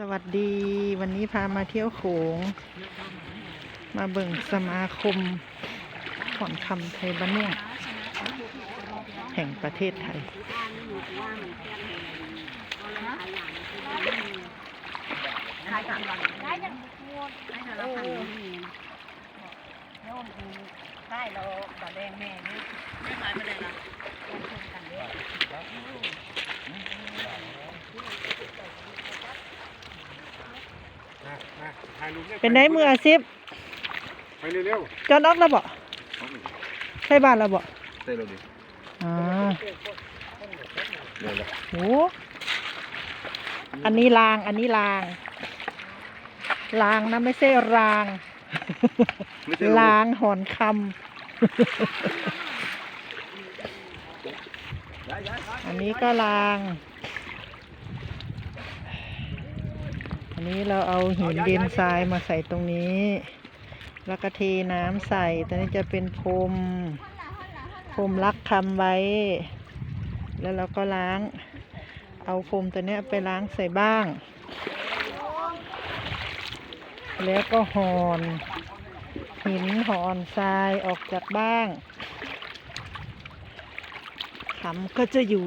สวัสดีวันนี้พามาเที่ยวโขง มาเบิ่งสมาคมขอนคำไทยบ้านเมืองแห่งประเทศไทย ได้จากได้จากได้จากเราพันนี่นะโน่นคือแดงแม่นี่ไม่ขายไปเลยล่ะลงทุนกันเด้อ มามาถ่ายรูปยเป็นได้มืออาชีพไปเร็วจอนออกแล้วบ่ใช่บ้านแล้วบ่ๆใส่เราดิอ่าเร็วเลยโหอันนี้รางอันนี้รางรางนะไม่ใช่รางไม่ใช่ลางหอนคำอันนี้ก็ลาง อันนี้เราเอาหินดินทรายมาใส่ตรงนี้ แล้วก็เทน้ำใส่ตอนนี้จะเป็นพรมพรมรักคำไว้ แล้วเราก็ล้าง เอาพรมตัวเนี้ยไปล้างใส่บ้าง แล้วก็หอนหินหอนทรายออกจากบ้างขำก็จะอยู่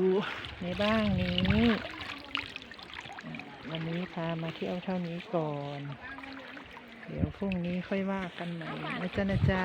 ในบ้างนี้ วันนี้พามาเที่ยวเท่านี้ก่อน เดี๋ยวพรุ่งนี้ค่อยว่ากันใหม่นะจ๊ะนะจ๊ะ